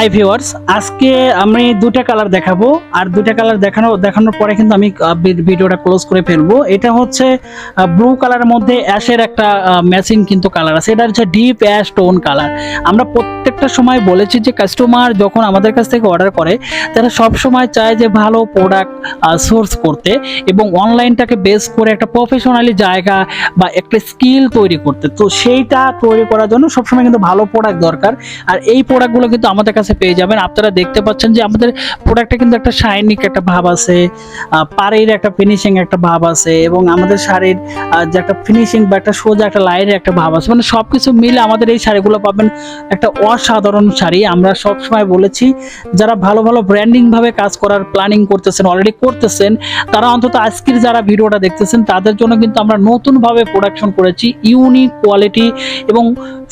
High viewers আজকে আমি দুটা কালার দেখাবো। আর দুটা কালার দেখানো দেখানোর পরে কিন্তু আমি ভিডিওটা ক্লোজ করে ফেলব। এটা হচ্ছে ব্লু কালারের মধ্যে অ্যাশের একটা ম্যাচিং কিন্তু কালার আছে। এটা হচ্ছে ডিপ অ্যাশ টোন কালার আমরা প্রত্যেকটা সময় বলেছি যে কাস্টমার যখন আমাদের কাছ থেকে অর্ডার করে, তারা সব সময় চায় যে ভালো প্রোডাক্ট সোর্স করতে এবং অনলাইনটাকে বেস করে একটা প্রফেশনালি জায়গা বা একটা স্কিল তৈরি করতে। তো সেইটা তৈরি করার জন্য সবসময় কিন্তু ভালো প্রোডাক্ট দরকার। আর এই প্রোডাক্টগুলো কিন্তু আমাদের কাছে পেয়ে যাবেন। আপনারা দেখতে পাচ্ছেন যে আমাদের প্রোডাক্টটা কিন্তু একটা শাইনিক একটা ভাব আছে পাড়ের একটা ফিনিশিং একটা ভাব আছে এবং আমাদের শাড়ির যে একটা ফিনিশিং বা একটা সোজা একটা লাইনের একটা ভাব আছে। মানে সব কিছু মিলে আমাদের এই শাড়িগুলো পাবেন একটা অসাধারণ শাড়ি। আমরা সব সময় বলেছি, যারা ভালো ভালো ব্র্যান্ডিং ভাবে কাজ করার প্ল্যানিং করতেছেন অলরেডি করতেছেন, তারা অন্তত আজকের যারা ভিডিওটা দেখতেছেন, তাদের জন্য কিন্তু আমরা নতুনভাবে প্রোডাকশন করেছি ইউনিক কোয়ালিটি এবং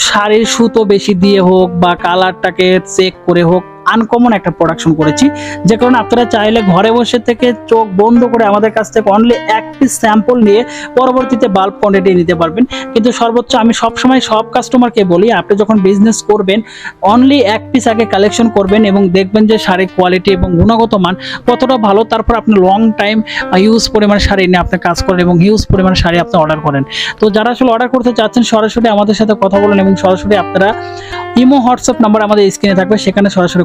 শাড়ির সুতো বেশি দিয়ে হোক বা কালারটাকে চেক করে হোক। আনকমন একটা প্রোডাকশন করেছি। যে কারণে আপনারা চাইলে ঘরে বসে থেকে চোখ বন্ধ করে আমাদের কাছ থেকে অনলি এক পিস স্যাম্পল নিয়ে পরবর্তীতে বাল্ব কোয়ান্টিটি নিতে পারবেন। কিন্তু সর্বোচ্চ আমি সবসময় সব কাস্টমারকে বলি, আপনি যখন বিজনেস করবেন অনলি এক পিস আগে কালেকশন করবেন এবং দেখবেন যে শাড়ির কোয়ালিটি এবং গুণগত মান কতটা ভালো, তারপর আপনি লং টাইম হিউজ পরিমাণ শাড়ি নিয়ে আপনি কাজ করেন এবং হিউজ পরিমাণ শাড়ি আপনি অর্ডার করেন। তো যারা আসলে অর্ডার করতে চাচ্ছেন, সরাসরি আমাদের সাথে কথা বলেন এবং সরাসরি আপনারা ইমো, হোয়াটসঅ্যাপ নাম্বার আমাদের স্ক্রিনে থাকবে, সেখানে সরাসরি